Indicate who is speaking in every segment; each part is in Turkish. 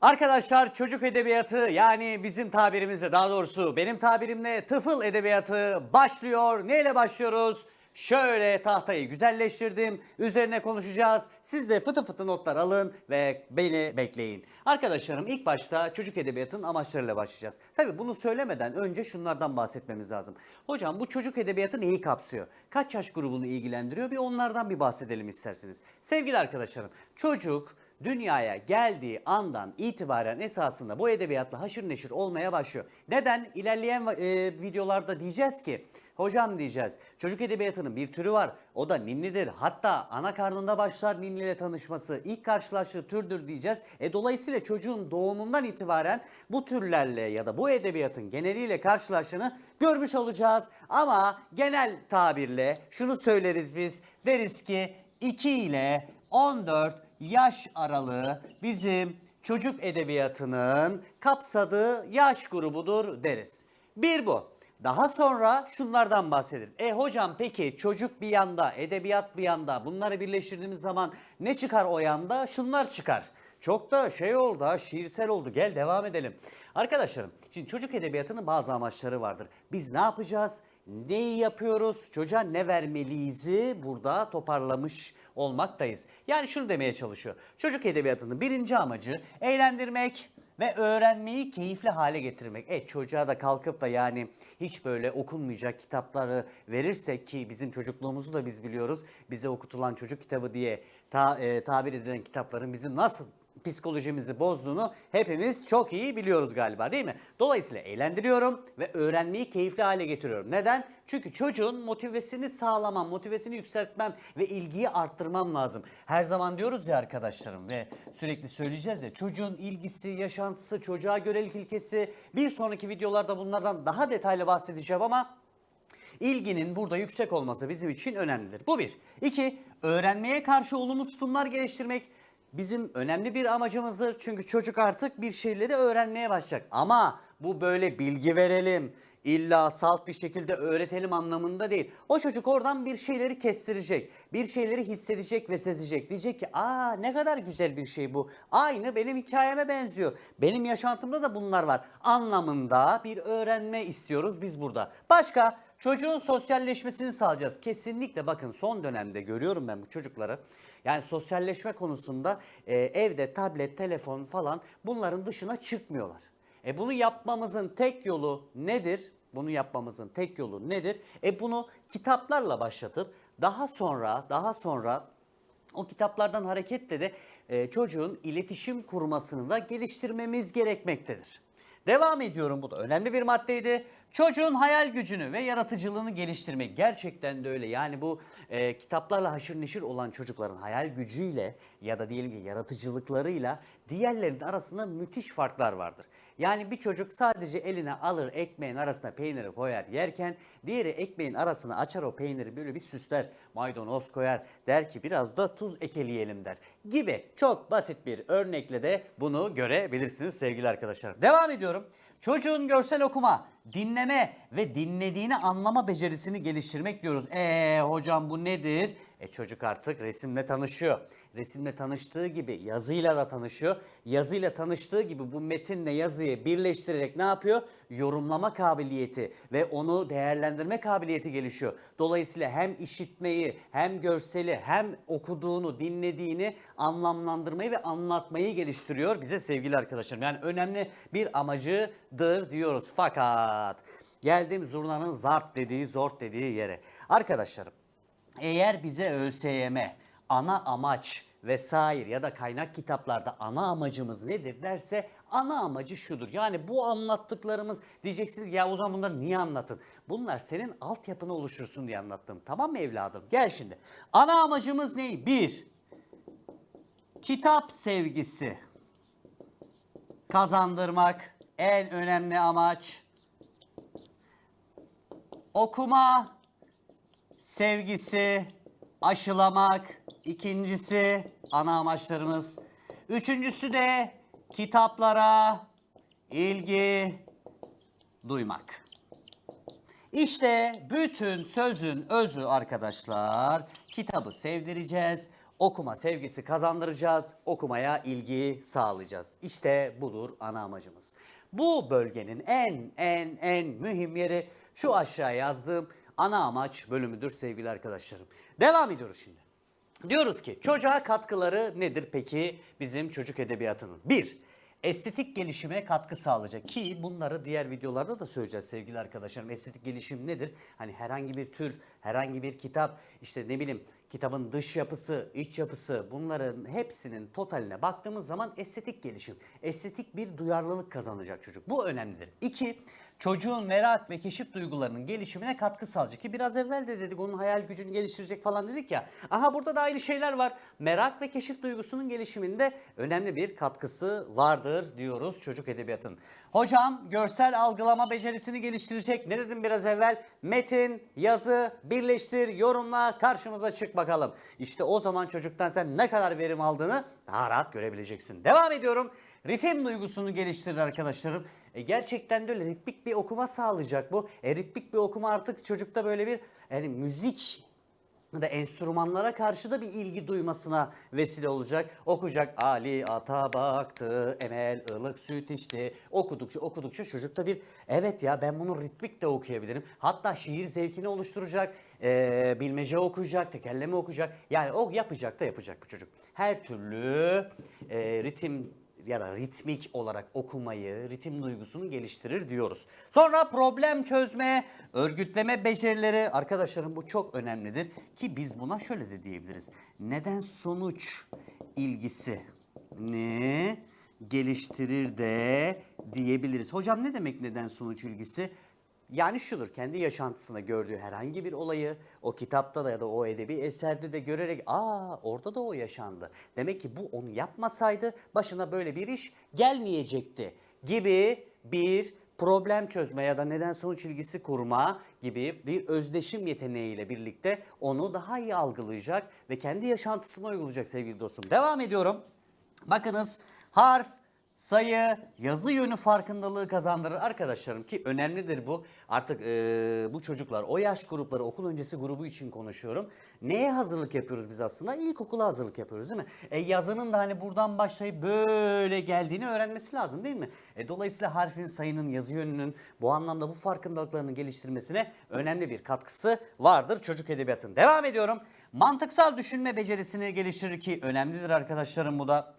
Speaker 1: Arkadaşlar çocuk edebiyatı yani bizim tabirimizle daha doğrusu benim tabirimle tıfıl edebiyatı başlıyor. Neyle başlıyoruz? Şöyle tahtayı güzelleştirdim. Üzerine konuşacağız. Siz de fıtı fıtı notlar alın ve beni bekleyin. Arkadaşlarım ilk başta çocuk edebiyatının amaçlarıyla başlayacağız. Tabii bunu söylemeden önce şunlardan bahsetmemiz lazım. Hocam bu çocuk edebiyatı neyi kapsıyor? Kaç yaş grubunu ilgilendiriyor? Bir onlardan bir bahsedelim isterseniz. Sevgili arkadaşlarım çocuk dünyaya geldiği andan itibaren esasında bu edebiyatla haşır neşir olmaya başlıyor. Neden? İlerleyen e, videolarda diyeceğiz ki hocam diyeceğiz çocuk edebiyatının bir türü var. O da ninnidir. Hatta ana karnında başlar ninniyle tanışması. ilk karşılaştığı türdür diyeceğiz. E, dolayısıyla çocuğun doğumundan itibaren bu türlerle ya da bu edebiyatın geneliyle karşılaştığını görmüş olacağız. Ama genel tabirle şunu söyleriz biz. Deriz ki 2 ile 14 yaş aralığı bizim çocuk edebiyatının kapsadığı yaş grubudur deriz. Bir bu. Daha sonra şunlardan bahsederiz. E hocam peki çocuk bir yanda, edebiyat bir yanda bunları birleştirdiğimiz zaman ne çıkar o yanda? Şunlar çıkar. Çok da şey oldu ha, şiirsel oldu. Gel devam edelim. Arkadaşlarım, şimdi çocuk edebiyatının bazı amaçları vardır. Biz ne yapacağız? Neyi yapıyoruz? Çocuğa ne vermeliyiz'i burada toparlamış olmaktayız. Yani şunu demeye çalışıyor. Çocuk edebiyatının birinci amacı eğlendirmek, ve öğrenmeyi keyifli hale getirmek. E çocuğa da kalkıp da yani hiç böyle okunmayacak kitapları verirsek ki bizim çocukluğumuzu da biz biliyoruz. Bize okutulan çocuk kitabı diye ta, e, tabir edilen kitapların bizim nasıl psikolojimizi bozduğunu hepimiz çok iyi biliyoruz galiba değil mi? Dolayısıyla eğlendiriyorum ve öğrenmeyi keyifli hale getiriyorum. Neden? Çünkü çocuğun motivesini sağlamam, motivesini yükseltmem ve ilgiyi arttırmam lazım. Her zaman diyoruz ya arkadaşlarım ve sürekli söyleyeceğiz ya çocuğun ilgisi, yaşantısı, çocuğa görelik ilkesi bir sonraki videolarda bunlardan daha detaylı bahsedeceğim ama İlginin burada yüksek olması bizim için önemlidir. Bu bir. İki, öğrenmeye karşı olumlu tutumlar geliştirmek bizim önemli bir amacımızdır. Çünkü çocuk artık bir şeyleri öğrenmeye başlayacak. Ama bu böyle bilgi verelim, illa salt bir şekilde öğretelim anlamında değil. O çocuk oradan bir şeyleri kestirecek, bir şeyleri hissedecek ve sezecek. Diyecek ki aa ne kadar güzel bir şey bu. Aynı benim hikayeme benziyor. Benim yaşantımda da bunlar var. Anlamında bir öğrenme istiyoruz biz burada. Başka çocuğun sosyalleşmesini sağlayacağız. Kesinlikle bakın son dönemde görüyorum ben bu çocukları. Yani sosyalleşme konusunda e, evde tablet, telefon falan bunların dışına çıkmıyorlar. E bunu yapmamızın tek yolu nedir? Bunu yapmamızın tek yolu nedir? E bunu kitaplarla başlatıp daha sonra daha sonra o kitaplardan hareketle de e, çocuğun iletişim kurmasını da geliştirmemiz gerekmektedir. Devam ediyorum bu da önemli bir maddeydi. Çocuğun hayal gücünü ve yaratıcılığını geliştirmek gerçekten de öyle. Yani bu e, kitaplarla haşır neşir olan çocukların hayal gücüyle ya da diyelim ki yaratıcılıklarıyla diğerlerinin arasında müthiş farklar vardır. Yani bir çocuk sadece eline alır ekmeğin arasına peyniri koyar yerken diğeri ekmeğin arasına açar o peyniri böyle bir süsler maydanoz koyar der ki biraz da tuz ekeleyelim der gibi çok basit bir örnekle de bunu görebilirsiniz sevgili arkadaşlar. Devam ediyorum. Çocuğun görsel okuma, dinleme ve dinlediğini anlama becerisini geliştirmek diyoruz. Eee hocam bu nedir? E çocuk artık resimle tanışıyor. Resimle tanıştığı gibi yazıyla da tanışıyor. Yazıyla tanıştığı gibi bu metinle yazıyı birleştirerek ne yapıyor? Yorumlama kabiliyeti ve onu değerlendirme kabiliyeti gelişiyor. Dolayısıyla hem işitmeyi hem görseli hem okuduğunu dinlediğini anlamlandırmayı ve anlatmayı geliştiriyor bize sevgili arkadaşlarım. Yani önemli bir amacıdır diyoruz. Fakat geldim zurnanın zart dediği zort dediği yere. Arkadaşlarım eğer bize ÖSYM ana amaç vesaire ya da kaynak kitaplarda ana amacımız nedir derse ana amacı şudur. Yani bu anlattıklarımız diyeceksiniz ya o zaman bunları niye anlatın? Bunlar senin altyapını oluştursun diye anlattım. Tamam mı evladım? Gel şimdi. Ana amacımız ne? Bir, kitap sevgisi kazandırmak en önemli amaç. Okuma sevgisi aşılamak. İkincisi ana amaçlarımız. Üçüncüsü de kitaplara ilgi duymak. İşte bütün sözün özü arkadaşlar. Kitabı sevdireceğiz. Okuma sevgisi kazandıracağız. Okumaya ilgi sağlayacağız. İşte budur ana amacımız. Bu bölgenin en en en mühim yeri şu aşağı yazdığım ana amaç bölümüdür sevgili arkadaşlarım. Devam ediyoruz şimdi. Diyoruz ki çocuğa katkıları nedir peki bizim çocuk edebiyatının? Bir, estetik gelişime katkı sağlayacak ki bunları diğer videolarda da söyleyeceğiz sevgili arkadaşlarım. Estetik gelişim nedir? Hani herhangi bir tür, herhangi bir kitap, işte ne bileyim kitabın dış yapısı, iç yapısı bunların hepsinin totaline baktığımız zaman estetik gelişim, estetik bir duyarlılık kazanacak çocuk. Bu önemlidir. İki, çocuğun merak ve keşif duygularının gelişimine katkı sağlayacak. Ki biraz evvel de dedik onun hayal gücünü geliştirecek falan dedik ya. Aha burada da aynı şeyler var. Merak ve keşif duygusunun gelişiminde önemli bir katkısı vardır diyoruz çocuk edebiyatın. Hocam görsel algılama becerisini geliştirecek. Ne dedim biraz evvel? Metin, yazı, birleştir, yorumla karşımıza çık bakalım. İşte o zaman çocuktan sen ne kadar verim aldığını daha rahat görebileceksin. Devam ediyorum. Ritim duygusunu geliştirir arkadaşlarım. E, gerçekten de öyle ritmik bir okuma sağlayacak bu. E, ritmik bir okuma artık çocukta böyle bir yani müzik da enstrümanlara karşı da bir ilgi duymasına vesile olacak. Okuyacak Ali ata baktı, Emel ılık süt içti. Okudukça okudukça çocukta bir evet ya ben bunu ritmik de okuyabilirim. Hatta şiir zevkini oluşturacak, eee, bilmece okuyacak, tekerleme okuyacak. Yani o yapacak da yapacak bu çocuk. Her türlü eee, ritim ya da ritmik olarak okumayı, ritim duygusunu geliştirir diyoruz. Sonra problem çözme, örgütleme becerileri arkadaşlarım bu çok önemlidir ki biz buna şöyle de diyebiliriz. Neden sonuç ilgisi ne geliştirir de diyebiliriz. Hocam ne demek neden sonuç ilgisi? Yani şudur, kendi yaşantısında gördüğü herhangi bir olayı o kitapta da ya da o edebi eserde de görerek aa orada da o yaşandı. Demek ki bu onu yapmasaydı başına böyle bir iş gelmeyecekti gibi bir problem çözme ya da neden sonuç ilgisi kurma gibi bir özdeşim yeteneğiyle birlikte onu daha iyi algılayacak ve kendi yaşantısına uygulayacak sevgili dostum. Devam ediyorum. Bakınız harf, sayı, yazı yönü farkındalığı kazandırır arkadaşlarım ki önemlidir bu. Artık eee, bu çocuklar o yaş grupları okul öncesi grubu için konuşuyorum. Neye hazırlık yapıyoruz biz aslında? İlkokula hazırlık yapıyoruz değil mi? E, yazının da hani buradan başlayıp böyle geldiğini öğrenmesi lazım değil mi? E, dolayısıyla harfin, sayının, yazı yönünün bu anlamda bu farkındalıklarını geliştirmesine önemli bir katkısı vardır çocuk edebiyatın. Devam ediyorum. Mantıksal düşünme becerisini geliştirir ki önemlidir arkadaşlarım bu da.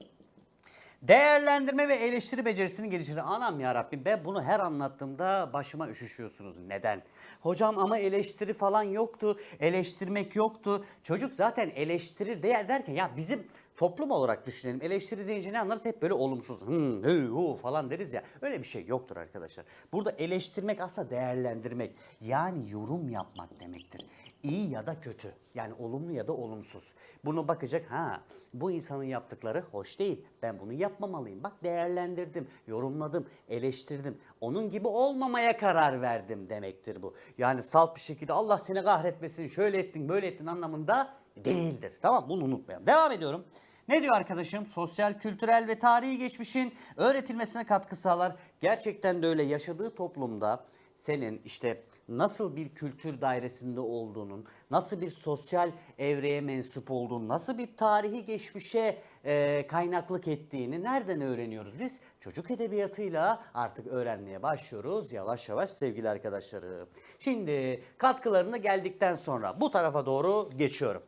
Speaker 1: Değerlendirme ve eleştiri becerisini geliştirir. Anam ya Rabbim ben bunu her anlattığımda başıma üşüşüyorsunuz. Neden? Hocam ama eleştiri falan yoktu. Eleştirmek yoktu. Çocuk zaten eleştirir de derken ya bizim toplum olarak düşünelim. Eleştiri deyince ne anlarız? Hep böyle olumsuz. Hı, hı, hu falan deriz ya. Öyle bir şey yoktur arkadaşlar. Burada eleştirmek aslında değerlendirmek. Yani yorum yapmak demektir. İyi ya da kötü. Yani olumlu ya da olumsuz. Bunu bakacak ha bu insanın yaptıkları hoş değil. Ben bunu yapmamalıyım. Bak değerlendirdim, yorumladım, eleştirdim. Onun gibi olmamaya karar verdim demektir bu. Yani salt bir şekilde Allah seni kahretmesin şöyle ettin böyle ettin anlamında değildir. Tamam bunu unutmayalım. Devam ediyorum. Ne diyor arkadaşım? Sosyal, kültürel ve tarihi geçmişin öğretilmesine katkı sağlar. Gerçekten de öyle yaşadığı toplumda senin işte nasıl bir kültür dairesinde olduğunun, nasıl bir sosyal evreye mensup olduğunu, nasıl bir tarihi geçmişe e, kaynaklık ettiğini nereden öğreniyoruz biz? Çocuk edebiyatıyla artık öğrenmeye başlıyoruz yavaş yavaş sevgili arkadaşlarım. Şimdi katkılarına geldikten sonra bu tarafa doğru geçiyorum.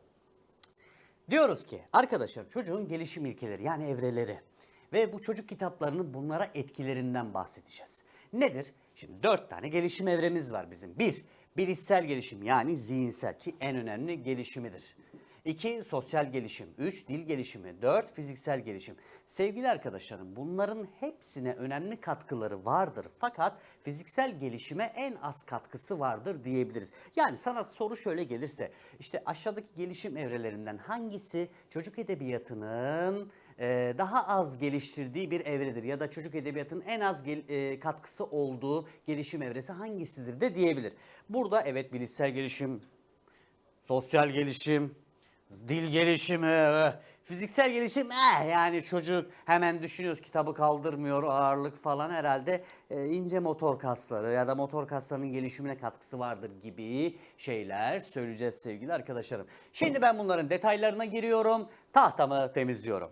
Speaker 1: Diyoruz ki arkadaşlar çocuğun gelişim ilkeleri yani evreleri ve bu çocuk kitaplarının bunlara etkilerinden bahsedeceğiz. Nedir? Şimdi dört tane gelişim evremiz var bizim. Bir, bilişsel gelişim yani zihinsel ki en önemli gelişimidir. 2. Sosyal gelişim. 3. Dil gelişimi. 4. Fiziksel gelişim. Sevgili arkadaşlarım bunların hepsine önemli katkıları vardır. Fakat fiziksel gelişime en az katkısı vardır diyebiliriz. Yani sana soru şöyle gelirse işte aşağıdaki gelişim evrelerinden hangisi çocuk edebiyatının e, daha az geliştirdiği bir evredir ya da çocuk edebiyatının en az e, katkısı olduğu gelişim evresi hangisidir de diyebilir. Burada evet bilişsel gelişim, sosyal gelişim, dil gelişimi, Fiziksel gelişim eh yani çocuk hemen düşünüyoruz kitabı kaldırmıyor ağırlık falan herhalde e, ince motor kasları ya da motor kaslarının gelişimine katkısı vardır gibi şeyler söyleyeceğiz sevgili arkadaşlarım. Şimdi ben bunların detaylarına giriyorum tahtamı temizliyorum.